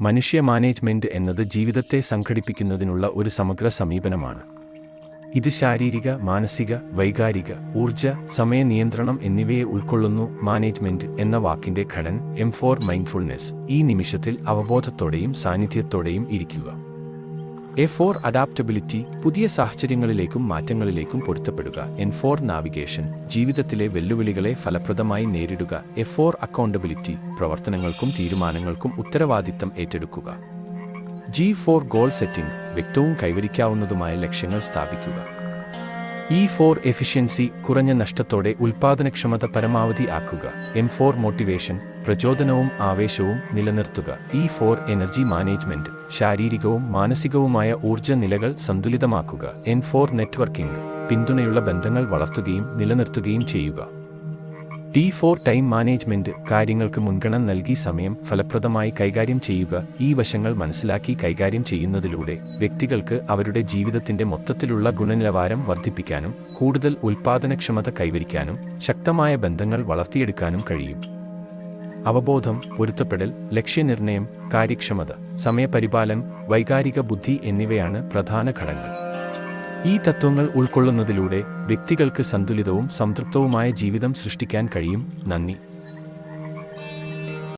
മനുഷ്യ മാനേജ്മെന്റ് എന്നത് ജീവിതത്തെ സംഘടിപ്പിക്കുന്നതിനുള്ള ഒരു സമഗ്ര സമീപനമാണ്. ഇത് ശാരീരിക മാനസിക വൈകാരിക ഊർജ സമയ നിയന്ത്രണം എന്നിവയെ ഉൾക്കൊള്ളുന്നു മാനേജ്മെന്റ് എന്ന വാക്കിന്റെ ഘടൻ എം ഫോർ മൈൻഡ്ഫുൾനെസ് ഈ നിമിഷത്തിൽ അവബോധത്തോടെയും സാന്നിധ്യത്തോടെയും ഇരിക്കുക. എ ഫോർ അഡാപ്റ്റബിലിറ്റി പുതിയ സാഹചര്യങ്ങളിലേക്കും മാറ്റങ്ങളിലേക്കും പൊരുത്തപ്പെടുക. എൻ ഫോർ നാവിഗേഷൻ ജീവിതത്തിലെ വെല്ലുവിളികളെ ഫലപ്രദമായി നേരിടുക. എ ഫോർ അക്കൗണ്ടബിലിറ്റി പ്രവർത്തനങ്ങൾക്കും തീരുമാനങ്ങൾക്കും ഉത്തരവാദിത്തം ഏറ്റെടുക്കുക. ജി ഫോർ ഗോൾ സെറ്റിംഗ് വ്യക്തവും കൈവരിക്കാവുന്നതുമായ ലക്ഷ്യങ്ങൾ സ്ഥാപിക്കുക. ഇ ഫോർ എഫിഷ്യൻസി കുറഞ്ഞ നഷ്ടത്തോടെ ഉൽപാദനക്ഷമത പരമാവധി ആക്കുക. എം ഫോർ മോട്ടിവേഷൻ പ്രചോദനവും ആവേശവും നിലനിർത്തുക. ഇ ഫോർ എനർജി മാനേജ്മെന്റ് ശാരീരികവും മാനസികവുമായ ഊർജ നിലകൾ സന്തുലിതമാക്കുക. എൻ ഫോർ നെറ്റ്വർക്കിംഗ് പിന്തുണയുള്ള ബന്ധങ്ങൾ വളർത്തുകയും നിലനിർത്തുകയും ചെയ്യുക. ടി ഫോർ ടൈം മാനേജ്മെന്റ് കാര്യങ്ങൾക്ക് മുൻഗണന നൽകി സമയം ഫലപ്രദമായി കൈകാര്യം ചെയ്യുക. ഈ വശങ്ങൾ മനസ്സിലാക്കി കൈകാര്യം ചെയ്യുന്നതിലൂടെ വ്യക്തികൾക്ക് അവരുടെ ജീവിതത്തിന്റെ മൊത്തത്തിലുള്ള ഗുണനിലവാരം വർദ്ധിപ്പിക്കാനും കൂടുതൽ ഉൽപ്പാദനക്ഷമത കൈവരിക്കാനും ശക്തമായ ബന്ധങ്ങൾ വളർത്തിയെടുക്കാനും കഴിയും. അവബോധം പൊരുത്തപ്പെടൽ ലക്ഷ്യനിർണയം കാര്യക്ഷമത സമയപരിപാലനം വൈകാരിക ബുദ്ധി എന്നിവയാണ് പ്രധാന ഘടകങ്ങൾ. ഈ തത്വങ്ങൾ ഉൾക്കൊള്ളുന്നതിലൂടെ വ്യക്തികൾക്ക് സന്തുലിതവും സംതൃപ്തവുമായ ജീവിതം സൃഷ്ടിക്കാൻ കഴിയും. നന്ദി.